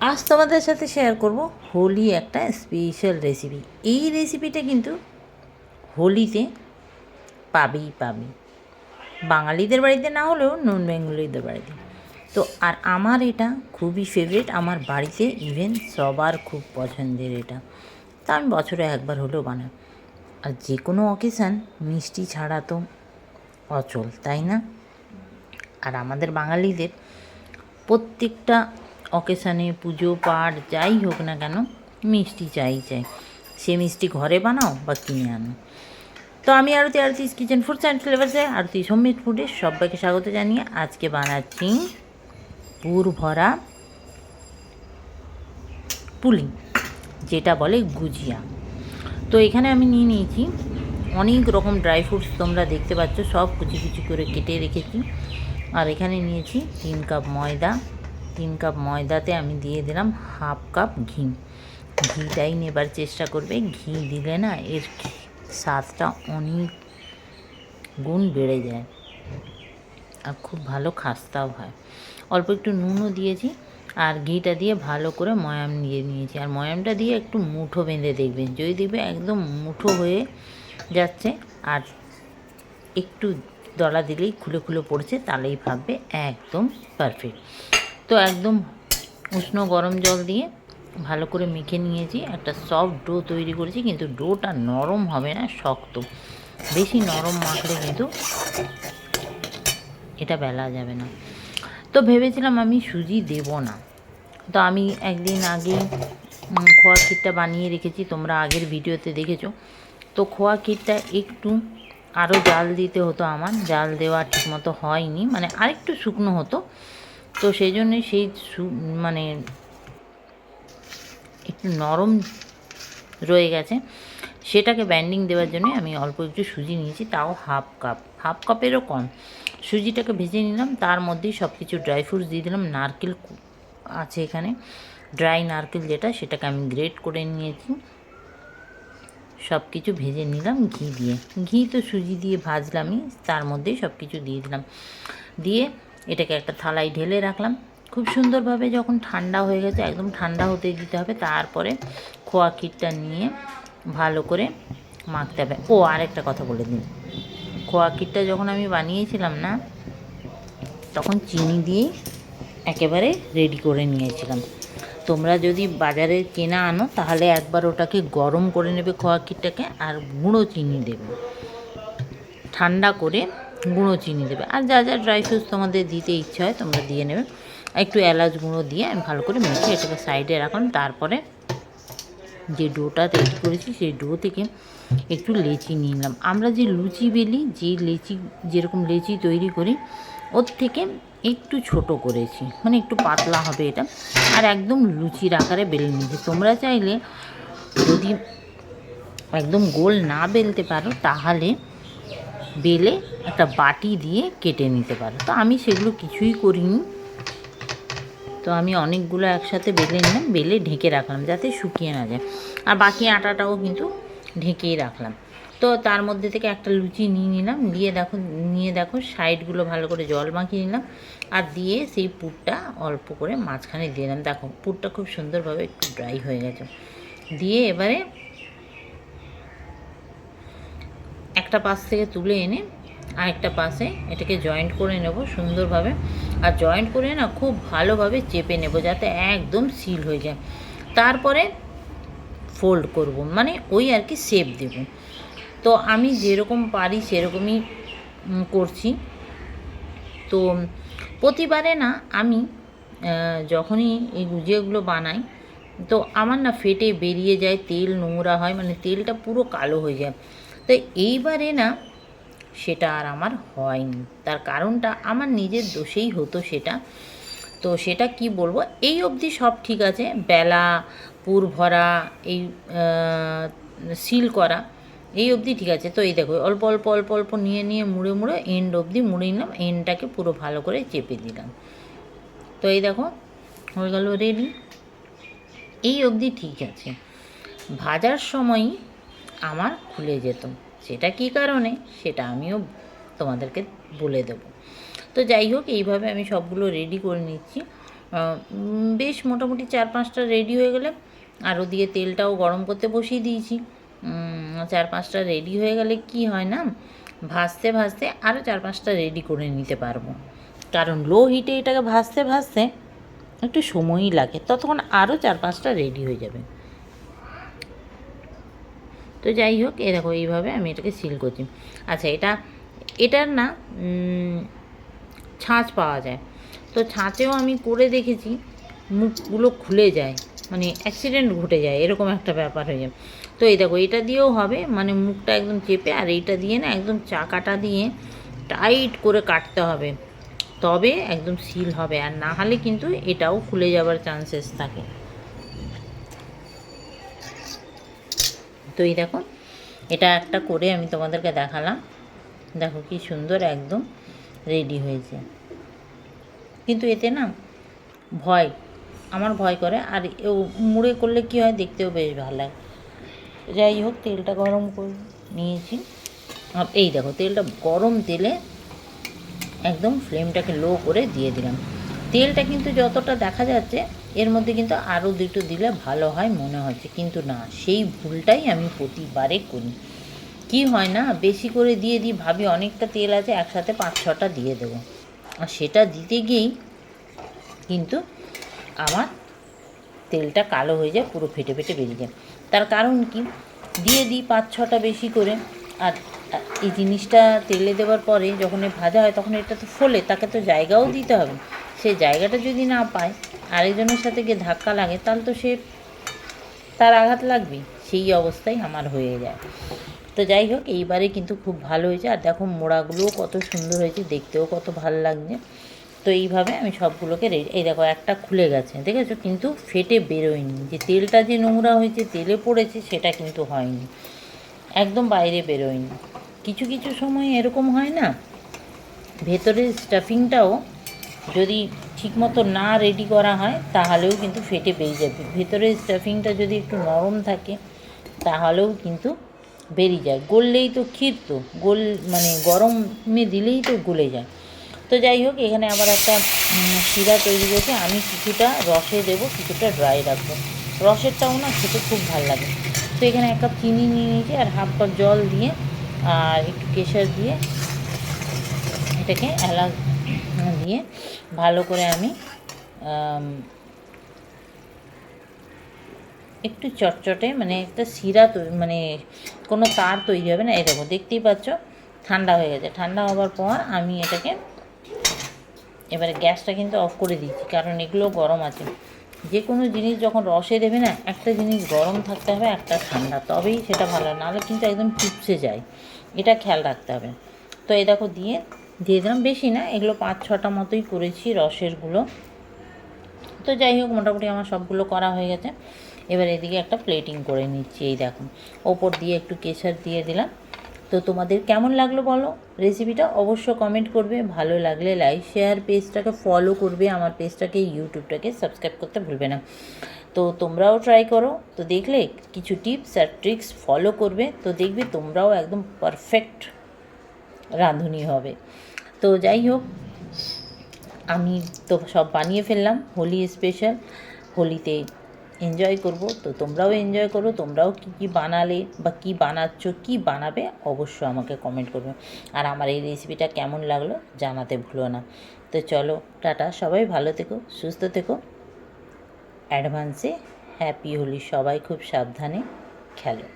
আজ তোমাদের সাথে শেয়ার করব হোলি একটা স্পেশাল রেসিপি এই রেসিপিটা কিন্তু হোলিতে পাবেই পাবে বাঙালিদের বাড়িতে না হলেও নন বেঙ্গলিদের বাড়িতে। তো আর আমার এটা খুবই ফেভারিট আমার বাড়িতে ইভেন সবার খুব পছন্দের এটা। তা আমি বছরে একবার হলেও বানাই। আর যে কোনো অকেশান মিষ্টি ছাড়া তো অচল, তাই না? আর আমাদের বাঙালিদের প্রত্যেকটা অকেশানে পুজো পাঠ যাই হোক না কেন, মিষ্টি চাই চাই। সে মিষ্টি ঘরে বানাও বা কিনে আনো। তো আমি Aarti, Aarti's kitchen foods and ফ্লেভার্সে Aarti সমৃদ্ধ ফুডে সবাইকে স্বাগত জানিয়ে আজকে বানাচ্ছি পুর ভরা পুলি, যেটা বলে গুজিয়া। তো এখানে আমি নিয়ে নিয়েছি অনেক রকম ড্রাই ফ্রুটস, তোমরা দেখতে পাচ্ছ, সব কুচি কুচি করে কেটে রেখেছি। আর এখানে নিয়েছি তিন কাপ ময়দা তিন কাপ ময়দাতে আমি দিয়ে দিলাম হাফ কাপ ঘি। ঘিটাই নেবার চেষ্টা করবে। ঘি দিলে না এর স্বাদটা অনেক গুণ বেড়ে যায় আর খুব ভালো খাস্তাও হয়। অল্প একটু নুনও দিয়েছি আর ঘিটা দিয়ে ভালো করে ময়াম দিয়ে নিয়েছি। আর ময়ামটা দিয়ে একটু মুঠো বেঁধে দেখবেন। যদি দেখবে একদম মুঠো হয়ে যাচ্ছে আর একটু দলা দিলেই খুলে খুলে পড়ছে, তাহলেই ভাববে একদম পারফেক্ট তো একদম উষ্ণ গরম জল দিয়ে ভালো করে মেখে নিয়েছি। একটা সফট ডো তৈরি করেছি, কিন্তু ডোটা নরম হবে না, শক্ত। বেশি নরম মাখলে কিন্তু এটা বেলা যাবে না। তো ভেবেছিলাম আমি সুজি দেব না। তো আমি একদিন আগে খোয়া ক্ষীরটা বানিয়ে রেখেছি, তোমরা আগের ভিডিওতে দেখেছ। তো খোয়া ক্ষীরটা একটু আরও জাল দিতে হতো আমার, জাল দেওয়া ঠিকমতো হয়নি মানে আরেকটু শুকনো হতো। তো সেই জন্যই সেই মানে একটু নরম রয়ে গেছে। সেটাকে ব্যান্ডিং দেওয়ার জন্য আমি অল্প একটু সুজি নিয়েছি, তাও হাফ কাপ হাফ কাপেরও কম। সুজিটাকে ভেজে নিলাম, তার মধ্যেই সব কিছু ড্রাই ফ্রুটস দিয়ে দিলাম। নারকেল আছে এখানে। ড্রাই নারকেল যেটা, সেটাকে আমি গ্রেট করে নিয়েছি। সব কিছু ভেজে নিলাম ঘি দিয়ে। ঘি তো সুজি দিয়ে ভাজলামই, তার মধ্যেই সব কিছু দিয়ে দিলাম। দিয়ে এটাকে একটা থালায় ঢেলে রাখলাম। খুব সুন্দরভাবে যখন ঠান্ডা হয়ে গেছে, একদম ঠান্ডা হতে দিতে হবে, তারপরে খোয়া ক্ষীরটা নিয়ে ভালো করে মাখতে হবে। ও, আরেকটা কথা বলে দিন। খোয়া ক্ষীরটা যখন আমি বানিয়েছিলাম না, তখন চিনি দিয়ে একেবারে রেডি করে নিয়েছিলাম। তোমরা যদি বাজারে কেনা আনো, তাহলে একবার ওটাকে গরম করে নেবে খোয়া ক্ষীরটাকে আর গুঁড়ো চিনি দেবে। ঠান্ডা করে গুঁড়ো চিনি দেবে। আর যা যা ড্রাই ফ্রুটস তোমাদের দিতে ইচ্ছে হয়, তোমরা দিয়ে নেবে। একটু এলাচ গুঁড়ো দিয়ে আমি ভালো করে মেখে এটাকে সাইডে রাখুন তারপরে যে ডোটা তৈরি করেছি, সেই ডো থেকে একটু লেচি নিয়ে নিলাম। আমরা যে লুচি বেলি, যে লেচি, যেরকম লেচি তৈরি করি, ওর থেকে একটু ছোট করেছি। মানে একটু পাতলা হবে এটা। আর একদম লুচির আকারে বেলে নিয়েছি। তোমরা চাইলে যদি একদম গোল না বেলতে পারো, তাহলে বেলে একটা বাটি দিয়ে কেটে নিতে পারো। তো আমি সেগুলো কিছুই করিনি। তো আমি অনেকগুলো একসাথে বেলে নিলাম, বেলে ঢেকে রাখলাম যাতে শুকিয়ে না যায়। আর বাকি আটাটাও কিন্তু ঢেকেই রাখলাম। তো তার মধ্যে থেকে একটা লুচি নিয়ে নিলাম, দিয়ে দেখো, নিয়ে দেখো সাইডগুলো ভালো করে জল মাখিয়ে নিলাম। আর দিয়ে সেই পুরটা অল্প করে মাঝখানে দিয়ে দিলাম। দেখো পুরটা খুব সুন্দরভাবে একটু ড্রাই হয়ে গেছে। দিয়ে এবারে একটা পাশ থেকে তুলে এনে আরেকটা পাশে এটাকে জয়েন্ট করে নেব সুন্দরভাবে। আর জয়েন্ট করে না খুব ভালোভাবে চেপে নেব যাতে একদম সিল হয়ে যায়। তারপরে ফোল্ড করব মানে ওই আর কি শেপ দেব। তো আমি যেরকম পারি সেরকমই করছি। তো প্রতিবারে না আমি যখনই এই গুজিয়াগুলো বানাই, তো আমার না ফেটে বেরিয়ে যায়, তেল নোংরা হয় মানে তেলটা পুরো কালো হয়ে যায়। তো এইবারে না, সেটা আর আমার হয়নি। তার কারণটা আমার নিজের দোষেই হতো সেটা। তো সেটা কি বলব? এই অবধি সব ঠিক আছে। বেলা, পুর ভরা, এই সিল করা, এই অবধি ঠিক আছে। তো এই দেখো, অল্প অল্প অল্প অল্প নিয়ে নিয়ে, মুড়ে মুড়ে এন্ড অবধি মুড়ে নিলাম এন্ডটাকে পুরো ভালো করে চেপে দিলাম। তো এই দেখো, হয়ে গেল রেডি এই অবধি ঠিক আছে। ভাজার সময়ই আমার খুলে যেত সেটা কী কারণে? সেটা আমিও তোমাদেরকে বলে দেব। তো যাই হোক, এইভাবে আমি সবগুলো রেডি করে নিচ্ছি। বেশ মোটামুটি চার পাঁচটা রেডি হয়ে গেলে, আর ওদিকে তেলটাও গরম করতে বসিয়ে দিয়েছি। চার পাঁচটা রেডি হয়ে গেলে কি হয় না? ভাজতে ভাজতে আরও চার পাঁচটা রেডি করে নিতে পারব। কারণ লো হিটে এটাকে ভাজতে ভাজতে একটু সময়ই লাগে। ততক্ষণ আরও চার পাঁচটা রেডি হয়ে যাবে। তো যাই হোক এ দেখো, এইভাবে আমি এটাকে সিল করছি। আচ্ছা এটা, এটার না ছাঁচ পাওয়া যায়। তো ছাঁচেও আমি করে দেখেছি, মুখগুলো খুলে যায় মানে অ্যাক্সিডেন্ট ঘটে যায়, এরকম একটা ব্যাপার হয়ে যায়। তো এই দেখো, এটা দিয়েও হবে মানে মুখটা একদম চেপে, আর এইটা দিয়ে না একদম চাকাটা দিয়ে টাইট করে কাটতে হবে। তবে একদম সিল হবে, আর না হলে কিন্তু এটাও খুলে যাওয়ার চান্সেস থাকে। তো এই দেখো, এটা একটা করে আমি তোমাদেরকে দেখালাম। দেখো কি সুন্দর একদম রেডি হয়েছে। কিন্তু এতে না ভয়, আমার ভয় করে। আর মুড়ে করলে কি হয় দেখতেও বেশ ভালো লাগে। যাই হোক, তেলটা গরম করে নিয়েছি। এই দেখো, তেলটা গরম তেলে একদম ফ্লেমটাকে লো করে দিয়ে দিলাম। তেলটা কিন্তু যতটা দেখা যাচ্ছে, এর মধ্যে কিন্তু আরও দুটো দিলে ভালো হয় মনে হচ্ছে। কিন্তু না, সেই ভুলটাই আমি প্রতিবারে করি। কি হয় না, বেশি করে দিয়ে দিই, ভাবি অনেকটা তেল আছে, একসাথে পাঁচ ছটা দিয়ে দেবো। আর সেটা দিতে গিয়েই কিন্তু আমার তেলটা কালো হয়ে যায়, পুরো ফেটে ফেটে বেরিয়ে যায়। তার কারণ কি? দিয়ে দিই পাঁচ ছটা বেশি করে। আর এই জিনিসটা তেলে দেওয়ার পরে যখন ভাজা হয়, তখন এটা তো ফোলে, তাকে তো জায়গাও দিতে হবে। সেই জায়গাটা যদি না পায়, আরেকজনের সাথে গিয়ে ধাক্কা লাগে, তাহলে তো সে তার আঘাত লাগবে সেই অবস্থায় আমার হয়ে যায়। তো যাই হোক, এইবারে কিন্তু খুব ভালো হয়েছে। আর দেখো, মোড়াগুলোও কত সুন্দর হয়েছে, দেখতেও কত ভালো লাগছে। তো এইভাবে আমি সবগুলোকে এই দেখো, একটা খুলে গেছে, দেখেছ? কিন্তু ফেটে বেরোয়নি। যে তেলটা যে নোংরা হয়েছে, তেলে পড়েছে, সেটা কিন্তু হয়নি। একদম বাইরে বেরোয়নি। কিছু কিছু সময় এরকম হয় না, ভেতরের স্টাফিংটাও যদি ঠিকমতো না রেডি করা হয়, তাহলেও কিন্তু ফেটে বেরিয়ে যাবে। ভেতরের স্টাফিংটা যদি একটু নরম থাকে, তাহলেও কিন্তু বেরিয়ে যায়। গললেই তো ক্ষীর তো। গোল মানে গরমে দিলেই তো গলে যায়। তো যাই হোক, এখানে আবার একটা শিরা তৈরি করেছি আমি কিছুটা রসে দেবো, কিছুটা ড্রাই রাখব। রসেরটাও না খেতে খুব ভালো লাগে। তো এখানে এক কাপ চিনি নিয়ে নিয়েছি আর হাফ কাপ জল দিয়ে, আর একটু কেশর দিয়ে এটাকে এলাচ দিয়ে ভালো করে আমি একটু চটচটে মানে একটা শিরা মানে কোনো তার তৈরি হবে না। দেখো, দেখতেই পাচ্ছ, ঠান্ডা হয়ে গেছে। ঠান্ডা হওয়ার পর আমি এটাকে, এবারে গ্যাসটা কিন্তু অফ করে দিচ্ছি কারণ এগুলো গরম আছে। যে কোনো জিনিস যখন রসে দেবে না, একটা জিনিস গরম থাকতে হবে, একটা ঠান্ডা, তবেই সেটা ভালো নাহলে কিন্তু একদম চুপসে যায়। এটা খেয়াল রাখতে হবে। তো এই দেখো, দিয়ে দিয়ে দিলাম। বেশি না, এগুলো পাঁচ, ছটা মতোই করেছি রসেরগুলো। তো যাই হোক, মোটামুটি আমার সবগুলো করা হয়ে গেছে। এবার এদিকে একটা প্লেটিং করে নিচ্ছি, এই দেখো ওপর দিয়ে একটু কেশর দিয়ে দিলাম। তো তোমাদের কেমন লাগল বলো? রেসিপিটা অবশ্য কমেন্ট করবে। ভালো লাগলে লাইক শেয়ার পেজটাকে ফলো করবে। আমার পেজটাকে ইউটিউবটাকে সাবস্ক্রাইব করতে ভুলবে না। তো তোমরাও ট্রাই করো। তো দেখলে কিছু টিপস আর ট্রিক্স ফলো করবে। তো দেখবে তোমরাও একদম পারফেক্ট রাঁধুনি হবে। তো যাই হোক, আমি তো সব বানিয়ে ফেললাম, হোলি স্পেশাল হোলিতে এনজয় করব। তো তোমরাও এনজয় করো, তোমরাও কী কী বানালে বা কী বানাচ্ছ, কী বানাবে অবশ্যই আমাকে কমেন্ট করবে। আর আমার এই রেসিপিটা কেমন লাগল জানাতে ভুলো না। তো চলো, টাটা, সবাই ভালো থেকো, সুস্থ থেকো। অ্যাডভান্সে হ্যাপি হোলি, সবাই খুব সাবধানে খেলো।